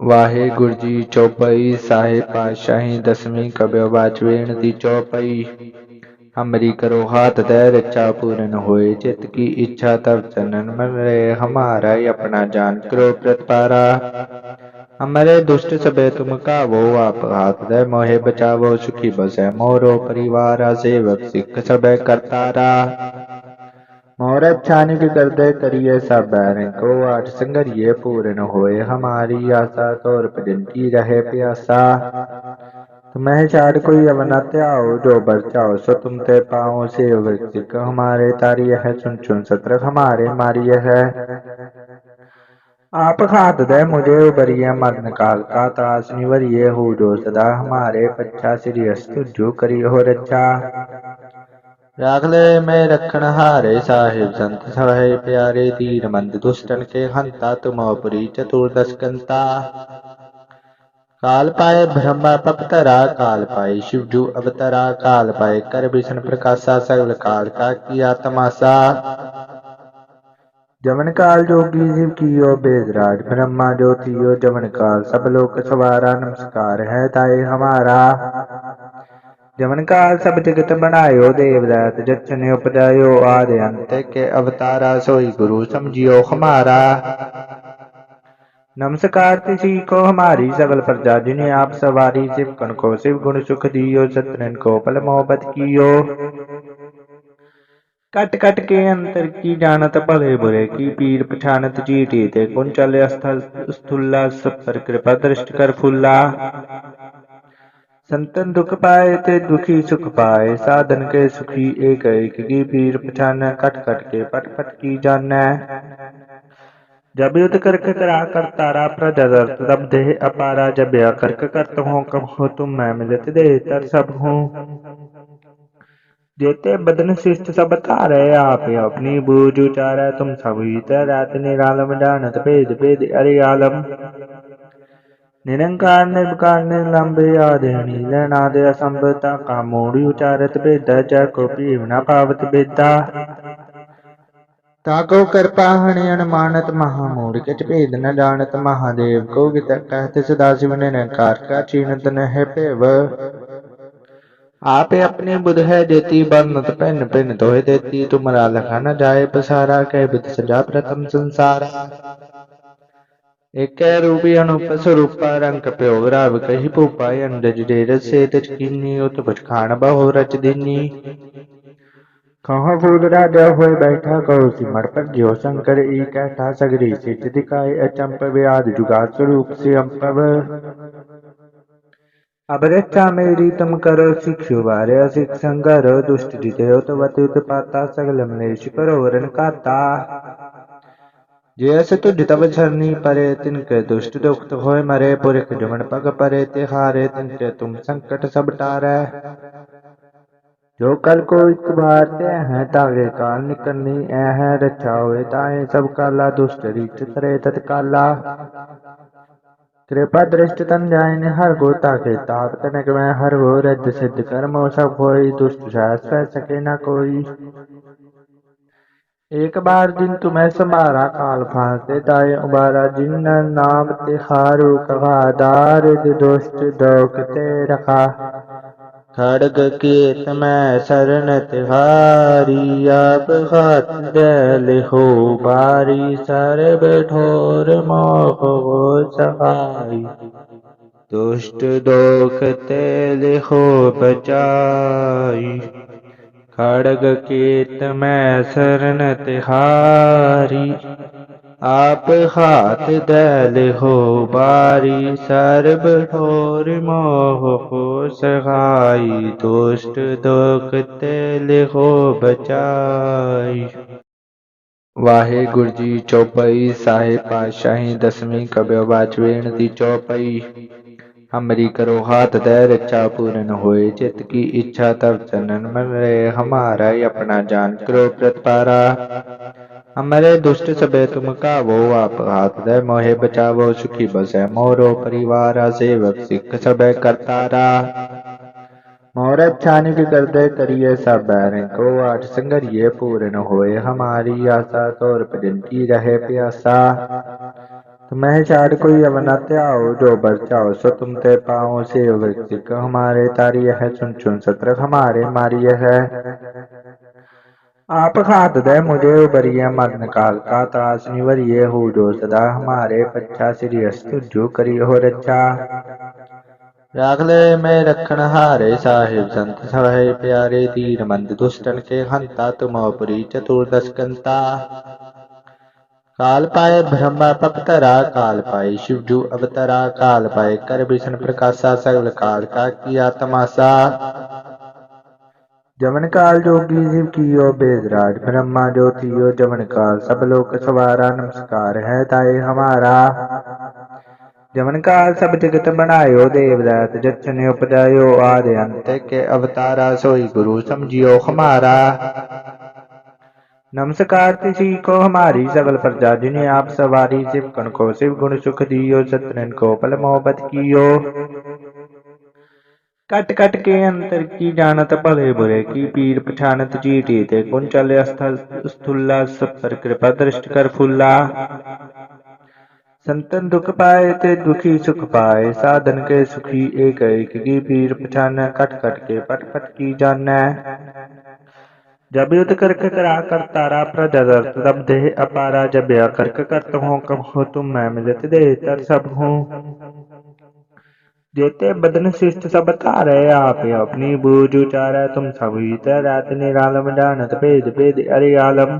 ਵਾਹਿਗੁਰੂ ਜੀ ਚੌਪਈ ਸਾਹਿਬ ਪਾਤਸ਼ਾਹੀ ਦਸਵੀਂ ਕਬਿਓ ਬਾਚਵੇਣ ਦੀ ਚੌਪਈ। ਹਮਰੀ ਕਰੋ, ਹਾਥ ਦੇ ਰੱਛਾ ਪੂਰਨ ਹੋਏ, ਚਿਤ ਕੀ ਇੱਛਾ ਤਬ ਚਨਨ ਮਨ ਰੇ ਹਮਾਰਾ ਹੀ ਆਪਣਾ ਜਾਨ ਕਰੋ ਪ੍ਰਤਪਾਰਾ। ਹਮਰੇ ਦੁਸ਼ਟ ਸਬੇ ਤੁਮ ਕਾਵੋ, ਆਪ ਹਾਥ ਦੇ ਮੋਹਿ ਬਚਾਵੋ, ਸੁਖੀ ਬਸੈ ਮੋਰੋ ਪਰਿਵਾਰਾ, ਸੇਵਕ ਸਿੱਖ ਸਬੈ ਕਰਤਾਰਾ। मोर छानिक करदे करिए सब बैरन को आठ संगरिए पूर्ण होए हमारी आशा तोर भजन की रहे प्यासा तुम्हें चार कोई अवना त्याओ जो बरचाओ सो तुम ते पाओ से सिख हमारे तारिय है चुन चुन सत्र हमारे मारिय है आप खात दे मुझे उबरिय मरण काल का त्रास निवरिय हो जो सदा हमारे पच्छा श्री अस्तु जो करी हो रक्षा ਰਾਖ ਲੈ ਮੈਂ ਰਖਣ ਹਾਰੇ ਸਾਹਿਬ ਸੰਤ ਸਹਾਇ ਪਿਆਰੇ ਤੀਰ ਮੰਦ ਦੁਸ਼ਟਨ ਕੇ ਹੰਤਾ ਤੁਮੋਪਰੀ ਚਤੁਰਦਸ ਕੰਤਾ ਕਾਲ ਪਾਏ ਬ੍ਰਹਮਾ ਪਪਤਰਾ ਕਾਲ ਪਾਏ ਸ਼ਿਵਜੂ ਅਵਤਰਾ ਕਾਲ ਪਾਏ ਕਰ ਵਿਸ਼ਨ ਪ੍ਰਕਾਸ਼ਾ ਸਗਲ ਕਾਲ ਕਾ ਕੀਆ ਤਮਾਸਾ ਜਮਨ ਕਾਲ ਜੋਗੀ शिव कियो बेदराज ब्रह्मा ज्योतियो जमन काल सब लोक सवारा नमस्कार है ताए हमारा जमन काल सब जगत बनायो देवदात जचन उपजायो आदि अंत के अवतारा सोई गुरु समझियो हमारा नमस्कार किसी को हमारी सकल प्रजा जिन्हें आप सवारी शिव कन को शिव गुण सुख दियो सतरन को पल मोहब्बत कियो कट कट के अंतर की जानत भले बुरे की पीर पछानत चीटी ते कुंचल स्थल स्थुल्ला सब पर कृपा दृष्ट कर फुल्ला ਸੰਤਨ ਦੁਖ ਪਾਏ ਤੇ ਦੁਖੀ ਸੁਖ ਪਾਏ, ਸਾਧਨ ਕੇ ਸੁਖੀ ਏਕ ਏਕ ਕੀ ਪੀਰ ਪਛਾਨੈ, ਕਟ ਕਟ ਕੇ ਪਟ ਪਟ ਕੀ ਜਾਣੈ। ਜਬ ਯੁਤ ਕਰਕ ਕਰਾ ਕਰ ਤਾਰਾ, ਪ੍ਰਜਾ ਦਰਤ ਦਬ ਦੇਹ ਅਪਾਰਾ, ਜਬਿਆ ਕਰਕ ਕਰਤ ਹੋ, ਕਬ ਹੋ ਤੁਮ ਮੈਂ ਮਿਲਤ ਦੇ ਤਰ ਸਭ ਹੋ। ਜੇਤੇ ਬਦਨ ਸਿਸ਼ਟ ਸਭ ਧਾਰੈ, ਆਪ ਆਪਣੀ ਬੂਝ ਉਚਾਰੈ, ਤੁਮ ਸਭ ਹੀ ਤੈ ਰਾਤ ਨਿਰਾਲਮ, ਜਾਣਤ ਭੇਦ ਭੇਦ ਅਰੇ ਆਲਮ ਨਿਰੰਕਾਰ ਨਿਰਭਕਾਰ ਲੰਬੇ ਆਦੇ ਨੀਲਨਾ ਦੇ ਅਸੰਭਤਾ ਕਾ ਮੋੜੀ ਉਚਾਰਤ ਬੇਦਾ ਜਾ ਕੋ ਭੀਵ ਨਾ ਪਾਵਤ ਬੇਦਾ। ਤਾਕੋ ਕਿਰਪਾ ਹਣਿ ਅਨਮਾਨਤ ਮਹਾ ਮੂੜ ਕਿਛ ਭੇਦ ਨ ਜਾਣਤ ਮਹਾਦੇਵ ਕੋ ਗਿਤ ਕਹਤ ਸਦਾ ਸਿਵ ਨਿਰੰਕਾਰ ਕਾ ਚੀਨਤ ਨ ਹੈ ਭੇਵ। ਆਪੇ ਆਪਣੇ ਬੁਧ ਹੈ ਦੇਤੀ ਬਰਨਤ ਪੈਨ ਪੈਨ ਤੋਏ ਦੇਤੀ ਤੁਮਰਾ ਲਖਾ ਨ ਜਾਏ ਪਸਾਰਾ ਕਹਿ ਬਿਤ ਸਜਾ ਪ੍ਰਥਮ ਸੰਸਾਰਾ। ਏਕੈ ਰੂਪੀ ਅਨੂਪ ਸਰੂਪਾ ਰੰਗ ਪਿਓ ਰਾਵ ਕਹੀ ਭੂਪਾ ਅੰਡਜ ਦੇ ਰਸੇ ਤਜ ਕਿਨੀ ਉਤ ਬਚਖਾਣ ਬਹੁ ਰਚ ਦਿਨੀ। ਕਹਾਂ ਫੂਲਰਾ ਦੇ ਹੋਏ ਬੈਠਾ ਕਰੋ ਸਿਮਰ ਪਰ ਜਿਉ ਸ਼ੰਕਰ ਈ ਕਹਤਾ ਸਗਰੀ ਸਿੱਧ ਦਿਖਾਏ ਅਚੰਪ ਵਿਆਦ ਜੁਗਾ ਸਰੂਪ ਸੇ ਅੰਪਵ। ਅਬਰੇਤਾ ਮੇਰੀ ਤਮ ਕਰੋ ਸਿਖਿਓ ਬਾਰੇ ਅਸਿਕ ਸੰਗਰ ਦੁਸ਼ਟ ਜਿਤੇ ਉਤ ਵਤਿ ਉਤ ਪਾਤਾ ਸਗਲ ਮਲੇਸ਼ ਕਰੋ ਵਰਨ ਕਾਤਾ। तब झरनी परे तिनके दुष्ट दुख होय मरे पुरख जुमन पग परे तिहारे तिनके तुम संकट सब टारे जो कल को एक बार ते हैं तागे काल निकलनी ऐ है रक्षा होए ताए सब काला दुष्ट रीत करे तत्काला कृपा दृष्ट तन जायन हर गो ताके ताप तनक में हर गो रज सिद्ध कर्मो सब होई दुष्ट सहस सह सके न कोई ਇੱਕ ਬਾਰ ਜਿਨ ਤੁਮੈ ਸੰਭਾਰਾ ਕਾਲ ਫਾਸੇ ਤਾਏ ਉਬਾਰਾ, ਜਿਨ ਨਾਮ ਤੇ ਹਾਰੂ ਕਹਾ ਦਾਰ ਦੁਸ਼ਟ ਦੋਖ ਤੇ ਰਖਾ। ਖੜਗ ਕੀਤ ਮੈਂ ਸਰਨ ਤਿਹਾਰੀ ਆਪ ਖਾਤ ਲਿਹੋ ਬਾਰੀ ਸਰਬ ਠੋਰ ਮੋਹ ਹੋ ਸਹਾਈ। ਦੁਸ਼ਟ ਦੋਖ ਤੇ ਲਿਹੋ ਬਚਾਈ। ਖੜਗ ਕੇਤ ਮੈਂ ਸਰਨ ਤਿਹਾਰੀ, ਆਪ ਹਾਥ ਦਲ ਹੋ ਬਾਰੀ, ਸਰਬ ਠੋਰ ਮੋਹ ਹੋ ਸਹਾਈ, ਦੁਸ਼ਟ ਦੁਖ ਤੇ ਲਿਖੋ ਬਚਾਈ। ਵਾਹਿਗੁਰੂ ਜੀ ਚੌਪਈ ਸਾਹਿਬ ਪਾਤਸ਼ਾਹੀ ਦਸਵੀਂ ਕਬਿਓ ਬਾਚਵੇਣ ਦੀ ਚੌਪਈ। हमरी करो हाथ दैर इच्छा पूर्ण होए चित की इच्छा तब चनन मन रहे हमारा अपना जान करो प्रतपारा हमारे दुष्ट सबे तुम का वो आप हाथ दे मोहे बचावो सुखी बसे मोरो परिवारा सेवक सिख सबे करतारा मोर छानिक करदे करिए सब को आठ संगरिये पूर्ण होए हमारी आशा तौर पर की रहे प्यासा तुम्हें छाड़ कोई अब न त्याओ जो बरचाओ सो तुम ते पाओ से वृत्तिक हमारे तारी है चुन चुन सत्र हमारे मारी है आप खात दे मुझे उबरिए मग्न काल का तास निवरिए हो जो सदा हमारे पच्छा श्री अस्तु जो करी हो रक्षा राख ले मैं रखन हारे साहिब संत सहे प्यारे दीन मंद दुष्टन के हंता तुम पुरी चतुर्दश कंता काल पाए ब्रह्मा पपतरा काल पाए शिवजू अवतरा काल पाए कर विष्णु प्रकाशा सगल काल का किया तमाशा। जमन काल जोगी शिव कियो बेदराज, ब्रह्मा ज्योतियो जमन काल, सब लोक सवारा नमस्कार है ताए हमारा। जमन काल सब जगत बनायो देवदात जचन उपजायो, आदि अंत के अवतारा सोई गुरु समझियो हमारा। नमस्कार तिसी को हमारी सकल प्रजा जिन्हें आप सवारी शिव कण को शिव गुण सुख दियो सत्रन को पल मोहब्बत कियो कट कट के अंतर की जानत भले बुरे की पीर पछानत चीटी ते कुंचल स्थल स्थुल्ला सब पर कृपा दृष्ट कर फुल्ला संतन दुख पाए ते दुखी सुख पाए साधन के सुखी एक एक की पीर पछान कट कट के पट पट की जानै जब युद्ध करक करा कर तारा प्रजदर्थ तब देह अपारा जब या करक करत हो कब हो तुम मैं मिलत दे तर सब हूँ जेते बदन शिष्ट सब तारे आपे अपनी बूझ उचारै तुम सब ही रात निरालम जानत भेद भेद अरे आलम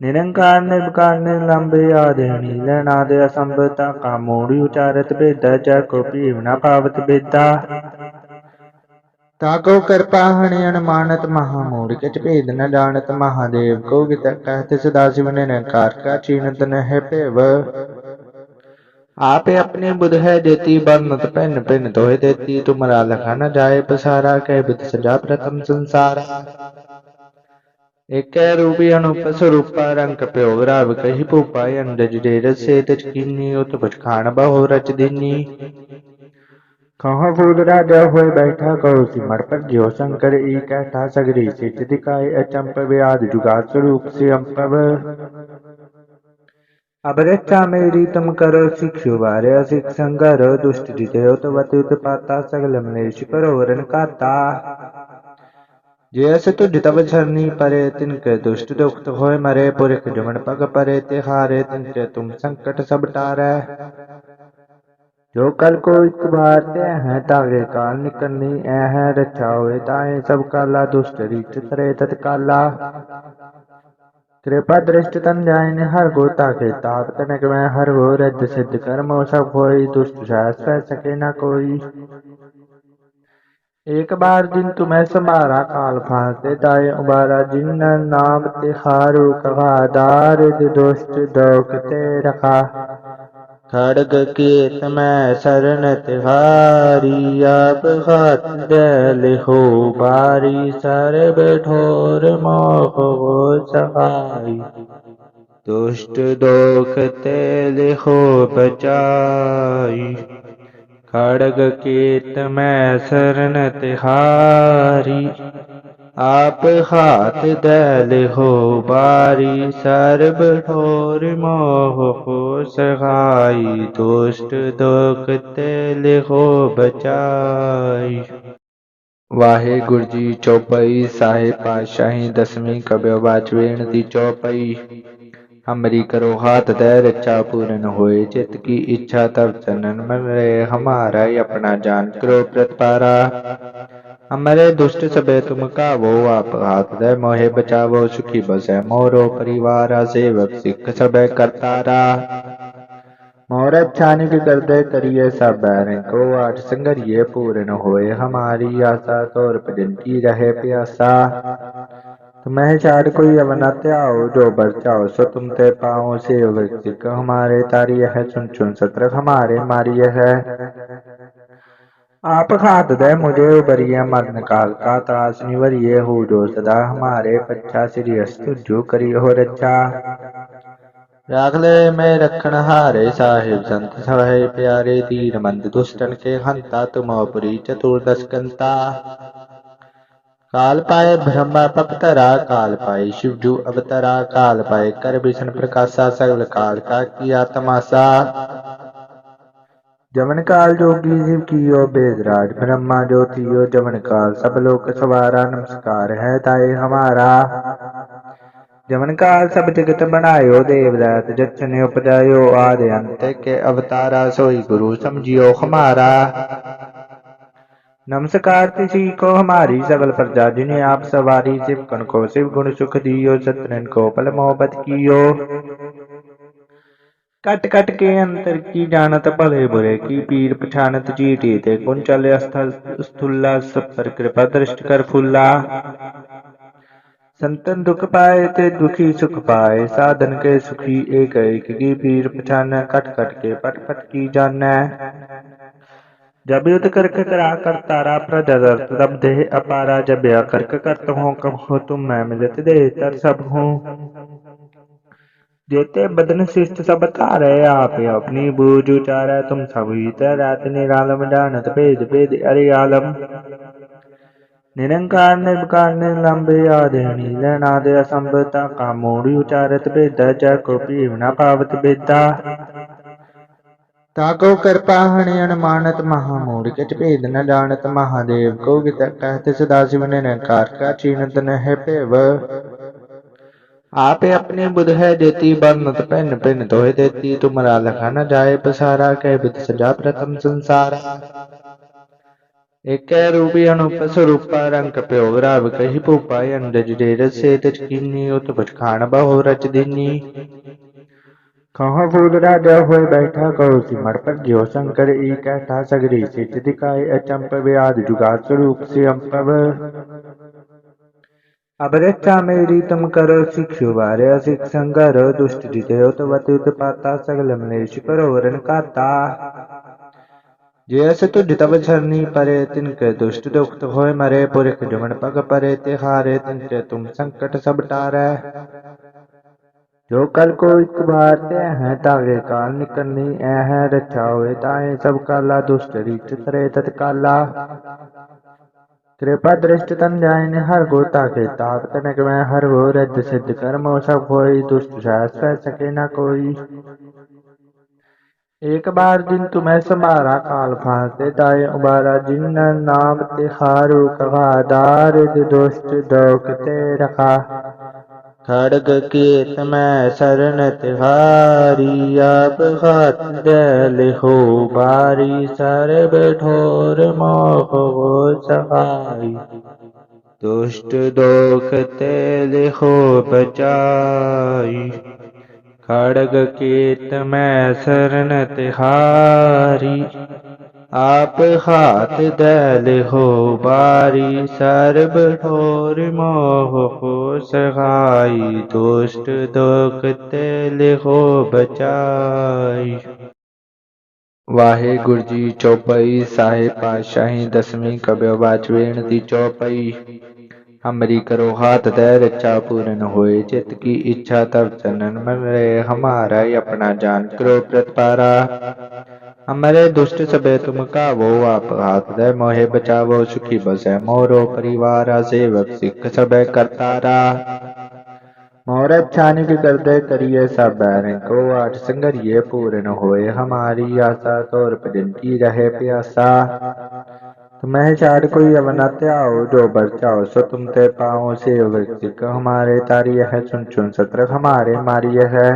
निरंकार निर्विकार निलंबे आदेहनी लेनाद असंभता का मूड़ी उचारत भेद जय को पीव न पावत भेदा ताको कृपा हणि अनुमानत महामूढ़ किच भेद न जानत महादेव को गित कहत सदा शिव निरंकार का चीनत न है पेव आपे अपनी बुध है देती बरनत पेन पेन तोहे देती तुमरा लखा न जाए पसारा कह बुध सजा प्रथम संसारा एक रूपी अनुप स्वरूपा रंग प्योग राव कही भूपा अंडज डेर से तज कीनी उत खान बहु रच दिनी ખહ ગુદરા ડ હોય બેઠા કરો સિમર પર જ્યો શંકર ઈ કહેતા સગરી સિદ્ધ દિખાય અચંપ વ્યાદ જુગા સ્વરૂપ સે અંપવ અબ રચા મેરી તમ કરો શિક્ષુ વારે અસિક સંગર દુષ્ટ જીતયો તો વત ઉત્પાતા સગલ મનેશ કરો વરણ કાતા જેસ તુજ તવ છરની પરે તિનકે દુષ્ટ દુઃખ હોય મરે પુરખ જમણ પગ પરે તે હારે તિનકે તુમ સંકટ સબ ટારે जो कल को ਇਤਬਾਰ ਤੇ ਹੈ ਤਾਵੇ ਕਾਲ ਨਿਕਲਨੀ ਐ ਹੈ ਰਛਾ ਹੋਏ ਤਾਏ ਸਭ ਕਾਲਾ ਦੁਸ਼ਟ ਰੀਚ ਤਰੇ ਤਤ ਕਾਲਾ कृपा दृष्ट तन जायन हर गो ताके ताप, तनक में हर गो रद्द सिद्ध कर्म, सब होई दुष्ट शास्त्र सके ना कोई। एक बार दिन तुम्हें समारा काल फांसे ताए उबारा जिन नाम ते हारू कवा दार दुष्ट दौकते रखा। ਖੜਗ ਕੀਤ ਮੈਂ ਸਰਨ ਤਿਹਾਰੀ, ਆਪ ਹੱਥ ਲਿਹੋ ਬਾਰੀ ਸਰਬ ਠੋਰ ਮੋਹ ਹੋ ਸਹਾਈ। ਦੁਸ਼ਟ ਦੋਖ ਤੇ ਲਿਹੋ ਬਚਾਈ। ਖੜਗ ਕੀਤ ਮੈਂ ਸਰਨ ਤਿਹਾਰੀ ਆਪ ਹਾਥ ਦੈਲ ਹੋ ਬਾਰੀ, ਸਰਬ ਠੋਰ ਮੋਹ ਹੋ ਸਹਾਈ, ਦੁਸ਼ਟ ਦੁਖ ਤੇ ਲਿਖੋ ਬਚਾਈ। ਵਾਹਿਗੁਰੂ ਜੀ ਚੌਪਈ ਸਾਹਿਬ ਪਾਤਸ਼ਾਹੀ ਦਸਵੀਂ ਕਬਿਓ ਬਾਚਵੇਣ ਦੀ ਚੌਪਈ। ਹਮਰੀ ਕਰੋ ਹਾਥ ਦੇ ਰਚਾ ਪੂਰਨ ਹੋਏ, ਚਿਤ ਕੀ ਇੱਛਾ ਤਬ ਚਨਨ ਮਨ ਰੇ ਹਮਾਰਾ ਆਪਣਾ ਜਾਨ ਕਰੋ ਪ੍ਰਤਪਾਰਾ। हमारे दुष्ट सबे तुम का वो आप हाथ दे, मोहे बचावो सुखी बसे, मोरो परिवार, सेवक, सिख सबे करतारा। मोर छानिक कर दे करिए सब बैरन को, आठ संगरिए पूर्ण होए, हमारी आशा तौर भजन की रहे प्यासा। तुम्हें छाड़ कोई अब न त्याओ, जो बरचाओ सो तुम ते पाओ से हमारे तारी है चुन चुन सत्र हमारे मारिय है। आप खात दे मुझे उबरिए मरण काल का त्रास निवरिए हो जो सदा हमारे पच्छा श्री अस्तु जो करी हो रक्षा राख ले मैं रखन हारे साहिब संत सहे प्यारे दीन मंद दुष्टन के हंता तुम पुरी चतुर्दश कंता काल पाए ब्रह्मा पपतरा, काल पाए शिवजू अवतरा, काल पाए कर विष्णु प्रकाशा, सगल काल का किया तमाशा। जमन काल जोगी शिव कियो, बेदराज ब्रह्मा ज्योतियो जमन काल सब लोक सवारा नमस्कार है ताए हमारा। जमन काल सब जगत बनायो देवदात जचन उपजायो। आदि अंत के अवतारा सोई गुरु समझियो हमारा। नमस्कार किसी को हमारी सकल प्रजा, जिन्हें आप सवारी शिव कन को शिव गुण सुख दियो सत्रन को पल मोहब्बत कियो। ਕੱਟ ਕੱਟ ਕੇ ਅੰਤਰ ਕੀ ਜਾਣਤ ਭਲੇ ਬੁਰੇ, ਕੀ ਪੀਰ ਪਛਾਨਤ ਜੀਟੀ ਤੇ ਕੁਨ ਚੱਲੇ ਅਸਥਲ ਸਥੁੱਲਾ ਸਪਰ ਕਿਰਪਾ ਦ੍ਰਿਸ਼ਟ ਕਰ ਫੁੱਲਾ। ਸੰਤਨ ਦੁਖ ਪਾਏ ਤੇ ਦੁਖੀ ਸੁਖ ਪਾਏ, ਸਾਧਨ ਕੇ ਸੁਖੀ ਏਕ ਏਕ, ਕੀ ਪੀਰ ਪਛਾਨੈ, ਕਟ ਕਟ ਕੇ ਪਟ ਪਟ ਕੀ ਜਾਣੈ। ਜਬ ਯੁਤ ਕਰਕ ਕਰਾ ਕਰ ਤਾਰਾ ਪ੍ਰਜਦਰ ਤਬ ਦੇਹ ਅਪਾਰਾ ਜਬ ਕਰਕ ਕਰਤ ਹੋ ਕਬ ਹੋ ਤੁਮ ਮੈਂ ਮਿਲਤ ਦੇ ਤਰ ਸਭ ਹੂੰ। हूँ जेते बदन शिष्ट सब तारे आप अपनी बूझ उचारा तुम सब ही रात निरालम जानत भेद भेद अरे आलम निरंकार निर्विकार निलंबे आदेनी लेनादे असंभता का मूड़ी उचारत भेद जय को पीव न पावत बेदा ताको कृपा हणि अनुमानत महामूढ़ किच भेद न जानत महादेव को गित कहत सदाशिव निरंकार का चीनत न है पेव आपे अपनी बुध है देती बरनत पिन पिन तोहे देती तुमरा लखा न जाए पसारा कह विद सजा प्रथम संसारा एक रूपी अनुप स्वरूपा रंग प्यो राव कही भूपा अंडज डेर से तज कीनी उत कुछ खान बहु रच दीनी कहाँ फूल राजा होए बैठा कहो सिमर पर ज्यो शंकर ई कैठा सगरी सिच दिखाए अचंप व्याध जुगा स्वरूप से अंपव അപരക്ഷാമേരീത്വം കരോത്സിക്ഷു വാരസിക്ഷം കരോ ദുഷ്ടിജയോ തവത്യുത്പാത്ത സകലമലേഷു കരോവരൻ കാത്ത ਜੇਸ ਤੁਧ ਤਵ ਛਰਨੀ ਪਰੇ, ਤਿਨ ਕੇ ਦੁਸ਼ਟ ਦੁਖਤ ਹੋਏ ਮਰੇ, ਪੁਰਖ ਜੁਮਨ ਪਗ ਪਰੇ ਤੇ ਹਾਰੇ ਤਿਨ ਕੇ ਤੁਮ ਸੰਕਟ ਸਭ ਟਾਰੈ। ਜੋ ਕਲ ਕੋ ਇਕ ਵਾਰ ਤੇ ਹੈ ਤਾਗੇ ਕਾਲ ਨਿਕਲਨੀ, ਐ ਹੈ ਰਛਾ ਹੋਏ ਤਾਏ ਸਭ ਕਾਲਾ, ਦੁਸ਼ਟ ਰੀਤ ਤਰੇ ਤਤਕਾਲਾ। कृपा दृष्ट तन जाइन हर गोता के ताप तनक में हर वो रज सिद्ध कर्म सब होई दुष्ट सहस कह सके न कोई एक बार जिन तुम्हें संभारा काल फांसे दाए उबारा जिन नाम तिहारू कहा दारिद दुष्ट दोख ते रखा ਖੜਗ ਕੇਤ ਮੈਂ ਸਰਨ ਤਿਹਾਰੀ, ਆਪ ਹੱਥ ਲਿਹੋ ਬਾਰੀ, ਸਰਬ ਠੋਰ ਮੋਹ ਕੋ ਸਹਾਈ ਦੁਸ਼ਟ ਦੋਖ ਤੇ ਲਿਹੋ ਬਚਾਈ, ਖੜਗ ਕੇਤ ਮੈਂ ਸਰਨ ਤਿਹਾਰੀ। ਆਪ ਹਾਥ ਦਲ ਹੋ ਬਾਰੀ, ਸਰਬ ਠੋਰ ਮੋਹ ਹੋ ਸਹਾਈ, ਦੁਸ਼ਟ ਦੁਖ ਤੇਲ ਹੋ ਬਚਾਈ। ਵਾਹਿਗੁਰੂ ਜੀ ਚੌਪਈ ਸਾਹਿਬ ਪਾਸ਼ਾਹੀ ਦਸਵੀਂ ਕਬਿਓ ਬਾਚਵੇਣ ਦੀ ਚੌਪਈ। ਹਮਰੀ ਕਰੋ, ਹਾਥ ਦੇ ਰੱਛਾ ਪੂਰਨ ਹੋਏ ਚਿਤ ਕੀ ਇੱਛਾ ਤਬ ਚਨਨ ਮਨ ਰੇ ਹਮਾਰਾ ਆਪਣਾ ਜਾਨ ਕਰੋ ਪ੍ਰਤਪਾਰਾ। हमारे दुष्ट सबे तुम कावो आप हाथ दे, मोहे बचावो सुखी बसे। मोरो परिवार, सेवक, सिख सबे करतारा। मोर छानिक कर दे करिए सब बैरन को आठ संगरिए पूर्ण होए। हमारी आशा तौर पजंती रहे प्यासा। तुम्हें चार कोई अवना त्याओ, जो बरचाओ सो तुम ते पाओ। से हमारे तारी है सुन सुन सत्र हमारे मारिय है।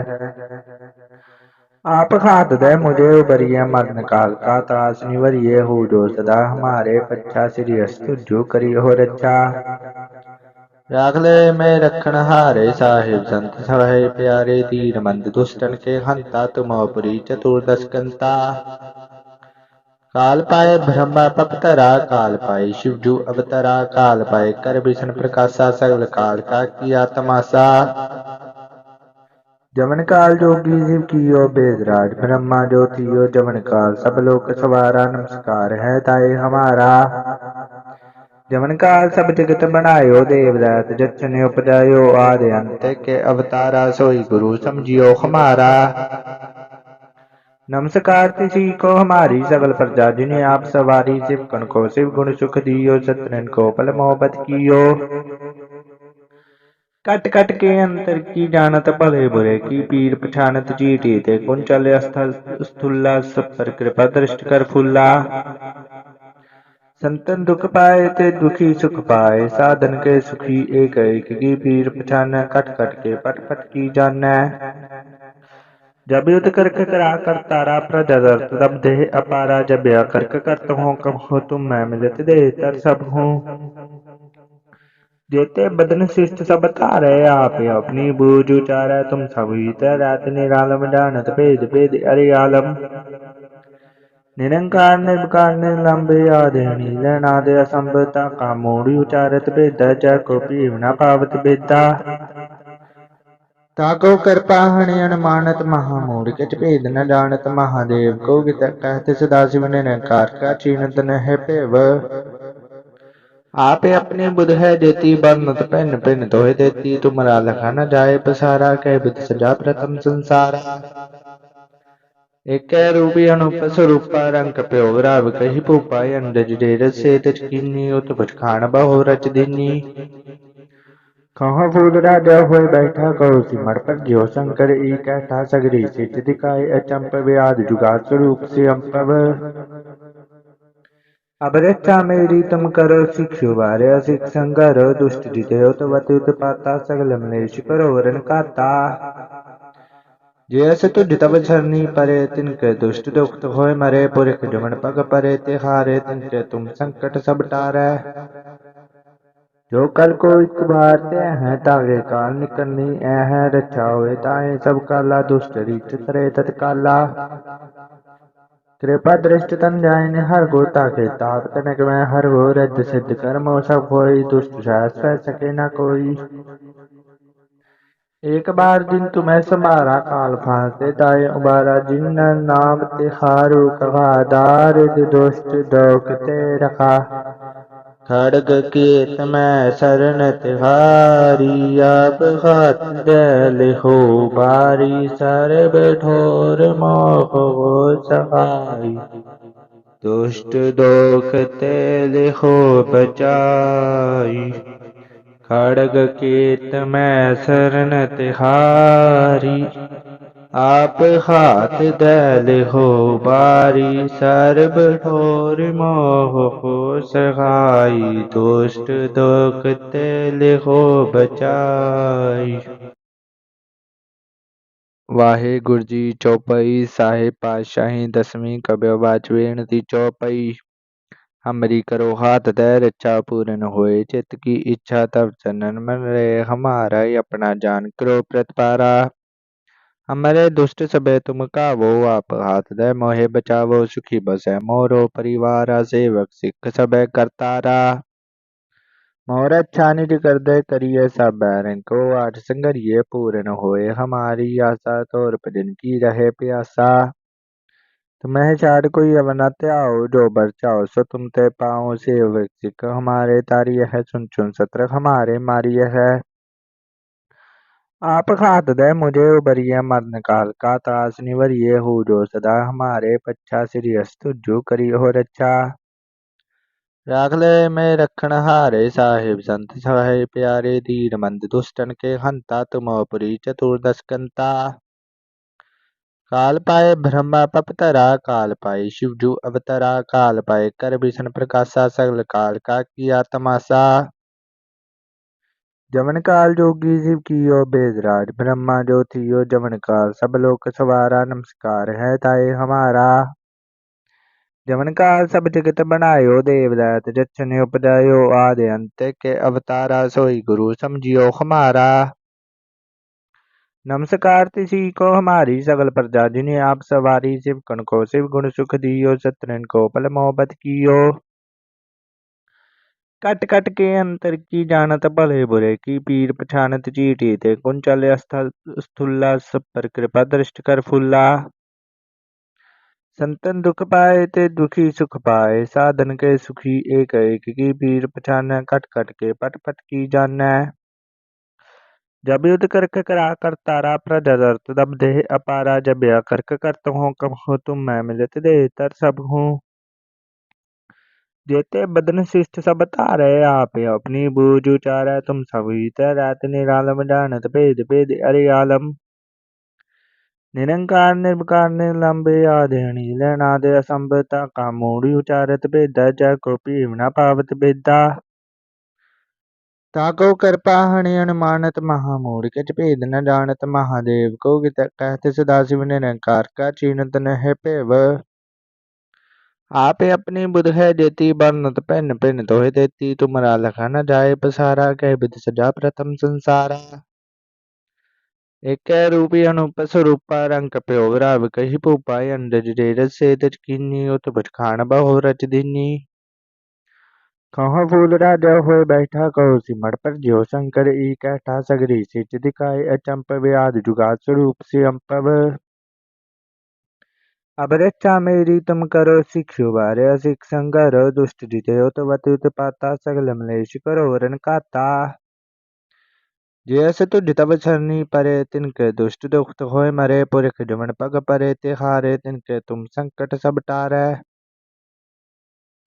आप खात दे मुझे उबरिए मरण काल का त्रास निवरिए हो जो सदा हमारे पच्छा श्री अस्तु जो करी हो रक्षा राख ले मैं रखन हारे साहिब संत सहे प्यारे तीर मंद दुष्टन के हंता तुम पुरी चतुर्दश कंता काल पाए ब्रह्मा पपतरा काल पाए शिवजू अवतरा काल पाए कर विष्णु प्रकाशा सगल काल का किया तमाशा जमन काल जोगी शिव कियो बेदराज, ब्रह्मा ज्योतियो जमन काल सब लोग सवारा नमस्कार है ताए हमारा। जमन काल सब जगत बनायो देवदात जचन उपजायो आदि अंत के अवतारा, सोई गुरु समझियो हमारा। नमस्कार तिसी को हमारी सकल प्रजा, जिन्हें आप सवारी शिव कण को शिव गुण सुख दियो सतरन को पल मोहब्बत कियो। ਕੱਟ ਕੱਟ ਕੇ ਅੰਤਰ ਕੀ ਜਾਣਤ ਭਲੇ ਬੁਰੇ, ਕੀ ਪੀਰ ਪਛਾਨਤ ਜੀਟੀ ਤੇ ਗੁਣ ਚੱਲ ਅਸਥਲ ਸਥੁੱਲਾ ਸਪਰ, ਕਿਰਪਾ ਦ੍ਰਿਸ਼ਟ ਕਰ ਫੁੱਲਾ। ਸੰਤਨ ਦੁਖ ਪਾਏ ਤੇ ਦੁਖੀ ਸੁਖ ਪਾਏ, ਸਾਧਨ ਕੇ ਸੁਖੀ ਏਕ ਏਕ, ਕੀ ਪੀਰ ਪਛਾਨੈ ਕਟ ਕਟ ਕੇ ਪਟ ਪਟ ਕੀ ਜਾਣੈ। ਜਬ ਯੁਤ ਕਰਕ ਕਰਾ ਕਰ ਤਾਰਾ, ਪ੍ਰਜਾ ਦਰਤ ਦਬ ਦੇਹ ਅਪਾਰਾ, ਜਬ ਕਰਕ ਕਰਤ ਹੋ ਕਬ ਹੋ ਤੁਮ ਮੈਂ ਮਿਲਤ ਦੇ, ਤਰ ਸਭ ਹੂੰ। जेते बदन शिष्ट सब तारे आप अपनी बूझ उचारा तुम सब ही रात निरालम जानत भेद भेद अरे आलम निरंकार निर्विकार निलंबे आदि नीलनाद असंभता का मूढ़ी उचारत भेद जय को पीव न पावत बेदा ताको कृपा हणि अनमानत महामूढ़ किच भेद न जानत महादेव को गित कहत सदाशिव निरंकार का चीनत न है पेव आपे अपनी बुध है देती बरनत पिन पिन तोहे देती तुमरा लखा न जाए पसारा कह बुध सजा प्रथम संसारा एक रूपी अनुप स्वरूपा रंग प्योग राव कही भूपा अंडज डेर से तचकीनी उत कुछ खान बहु रच दीनी कहाँ फूल राजा हुए बैठा कहो सिमर पर ज्यो शंकर ई कहता सगरी सिच दिखाए अचंप व्याध जुगा स्वरूप से अंपव अब അപരക്ഷാമേരീത്വം കരോ ശിക്ഷു വാരോ ശിക്ഷങ്കരോ ദുഷ്ടിതയോ തവത്തി ഉത്പാത്ത സകലം നേഷിക്കരോ വരൻ കാത്ത ਜੇ ਤੋ ਤਵ ਝਰਨੀ ਪਰੇ ਤਿਨ ਕੇ ਦੁਸ਼ਟ ਦੁਖਤ ਹੋਏ ਮਰੇ ਪੁਰਖ ਜਮਨ ਪਗ ਪਰੇ ਤੇ ਹਾਰੇ ਤਿਨ ਕੇ ਤੁਮ ਸੰਕਟ ਸਭ ਟਾਰੈ ਜੋ ਕਲ ਕੋ ਇੱਕ ਬਾਰ ਤੇ ਹੈ ਤਾਗੇ ਕਾਲ ਨਿਕਲਨੀ ਐ ਹੈ ਰਚਾ ਹੋਏ ਤਾਏ ਸਭ ਕਾਲਾ ਦੁਸ਼ਟ ਰੀਤ ਕਰੇ ਤਤਕਾਲਾ कृपा दृष्ट तन जायन हर गो ताके ताप तनक में हर गो रज सिद्ध कर्मो सब होई दुष्ट सहस सके न कोई एक बार जिन तुम्हें संभारा काल फांसे दाए उबारा जिन नाम तिहारू कहा दारिद दुष्ट दोकते रखा ਖੜਗ ਕੇਤ ਮੈਂ ਸਰਨ ਤਿਹਾਰੀ, ਆਪ ਹੱਥ ਲਿਹੋ ਬਾਰੀ, ਸਰਬ ਠੋਰ ਮੋਹ ਹੋ ਸਹਾਈ। ਦੁਸ਼ਟ ਦੋਖ ਤੇ ਲਿਹੋ ਬਚਾਈ। ਖੜਗ ਕੇਤ ਮੈਂ ਸਰਨ ਤਿਹਾਰੀ ਆਪ ਹਾਥ ਦੈਲ ਹੋ ਬਾਰੀ, ਸਰਬ ਠੋਰ ਮੋਹ ਹੋ ਸਹਾਈ, ਦੁਸ਼ਟ ਦੁਖ ਤੇਲ ਹੋ ਬਚਾਈ। ਵਾਹਿਗੁਰੂ ਜੀ ਚੌਪਈ ਸਾਹਿਬ ਪਾਤਸ਼ਾਹੀ ਦਸਵੀਂ ਕਬਿਓ ਬਾਚਵੇਣ ਦੀ ਚੌਪਈ। ਹਮਰੀ ਕਰੋ ਹਾਥ ਦੇ ਰੱਛਾ ਪੂਰਨ ਹੋਏ ਚਿਤ ਕੀ ਇੱਛਾ ਤਬ ਚਨਨ ਮਨ ਰੇ ਹਮਾਰਾ ਆਪਣਾ ਜਾਨ ਕਰੋ ਪ੍ਰਤਪਾਰਾ। हमारे दुष्ट सबे तुम कावो, आप हाथ दे मोहे बचावो, सुखी बसे मोरो परिवार, सेवक सिख सबे करतारा। मोर अच्छा निज कर दे, करिए सबको आठ संगरिये पूर्ण होए हमारी आशा, तोर भजन की रहे प्यासा। तुम्हें छाड़ कोई अब न त्याओ, जो बरचाओ सो तुम ते पाओ। सेवक सिख हमारे तारी है, सुन चुन सत्र हमारे मारिय है। आप खात दे मुझे उबरिए मरण काल का त्रास निवरिए हो जो सदा हमारे पच्छा श्री अस्तुजु करी हो रक्षा राख ले में रखण हारे साहिब संत सहे प्यारे धीर मंद दुष्टन के हंता तुम पुरी चतुर्दश कंता काल पाए ब्रह्मा पपतरा काल पाए शिवजू अवतरा काल पाए कर भीषण प्रकाशा सगल काल का किया तमाशा जमन काल जोगी शिव कियो बेदराज, ब्रह्मा जो थियो जमन काल सब लोक सवारा नमस्कार, है ताए हमारा। जमन काल सब जगत बनायो देवदात जच्छन उपजायो, आदि अंत के अवतारा सोई गुरु समझियो हमारा। नमस्कार तिसी को हमारी सकल प्रजा, जिन्हें आप सवारी, शिव कण को शिव गुण सुख दियो सत्रन को पल मोहब्बत कियो। ਕੱਟ ਕੱਟ ਕੇ ਅੰਤਰ ਕੀ ਜਾਣਤ ਭਲੇ ਬੁਰੇ, ਕੀ ਪੀਰ ਪਛਾਨਤ ਚੀਟੀ ਤੇ ਕੁਨ ਚੱਲ ਅਸਥਲ ਸਥੁੱਲਾ ਸਭ ਪਰ ਕਿਰਪਾ ਦ੍ਰਿਸ਼ਟ ਕਰ ਫੁੱਲਾ। ਸੰਤਨ ਦੁਖ ਪਾਏ ਤੇ ਦੁਖੀ ਸੁਖ ਪਾਏ, ਸਾਧਨ ਕੇ ਸੁਖੀ ਏਕ ਏਕ ਕੀ ਪੀਰ ਪਛਾਨੈ ਕਟ ਕਟ ਕੇ, ਪਟ ਪਟ ਕੀ ਜਾਣੈ। ਜਬ ਯੁਧ ਕਰਕ ਕਰਾ ਕਰ ਤਾਰਾ, ਪ੍ਰਜਾ ਦਰਤ ਦਬ ਦੇਹ ਅਪਾਰਾ ਜਬ ਯਾ ਕਰਕ ਕਰਤ ਹੋ ਕਬ ਹੋ ਤੁਮ ਮੈਂ ਮਿਲਤ ਦੇ ਤਰ ਸਭ ਹੂੰ। जेते बदन शिष्ट सब तारे आपे अपनी बूझ उचारै तुम सभी रात निरालम जानत भेद भेद अरे आलम निरंकार निर्विकार निर्लंब आदि अनील नाद असंभता का मूढ़ी उचारत भेदा जय को पीव न पावत भेदा ताको कृपा हणि अनुमानत महामूढ़ किच भेद न जानत महादेव को गित कहत सदाशिव निरंकार का चीनत नह पेव आपे अपनी बुध है जेती बरनत पेन पेन तोहे देती तुमरा लखा न जाए पसारा कह विध सजा प्रथम संसारा एक रूपी अनुप स्वरूपा रंग प्यो राव कही भूपा अंडज डेरज से तज कीनी उत बच खान बहो रच दीनी कहो फूल राजा होए बैठा कहो सिमर पर ज्यो शंकर ई कैठा सगरी सिच दिखाए अचंप व्याध जुगात स्वरूप से अंपव सगल मलेश करो रन काता। जैसे तुझ तब सरनी परे, तिनके दुष्ट दुखत होय मरे, पुरख जमन पग परे तिहारे तिनके तुम संकट सब टारै।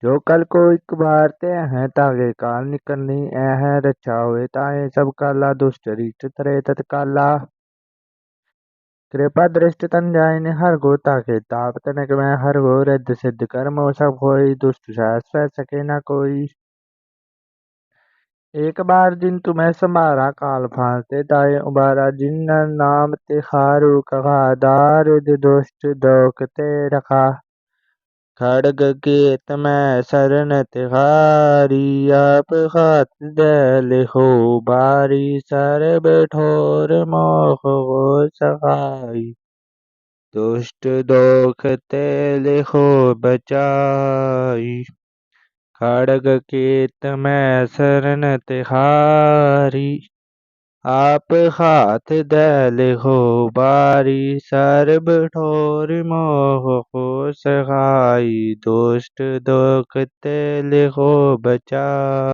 जो कल को एक बार ते हैं, तागे काल निकलनी ऐ है, रक्षा हुए ताए सब काला, दुष्ट रीत तरे तत्काला। कृपा दृष्टि तन जाय हर गो ताके ताप तनक में हर गो रिद्ध सिद्ध कर्म सब होई दुष्ट सहस सके न कोई। एक बार जिन तुम्हें समारा काल फांसते ताए उबारा जिन नाम नाम तिहारु कहा, दारुद दुष्ट दोकते रखा। ਖੜਗ ਕੇਤ ਮੈਂ ਸਰਨ ਤਿਹਾਰੀ, ਆਪ ਖਾਤ ਦੈਲ ਹੋ ਬਾਰੀ, ਸਰਬ ਠੋਰ ਮੋਹ ਹੋ ਸਹਾਈ। ਦੁਸ਼ਟ ਦੋਖ ਤੇ ਲਿਖੋ ਬਚਾਈ। ਖੜਗ ਕੇਤ ਮੈਂ ਸਰਨ ਤਿਹਾਰੀ आप हाथ दल हो बारी सर्ब ठोर मोह हो सहाई दुष्ट दुख तेल हो बचा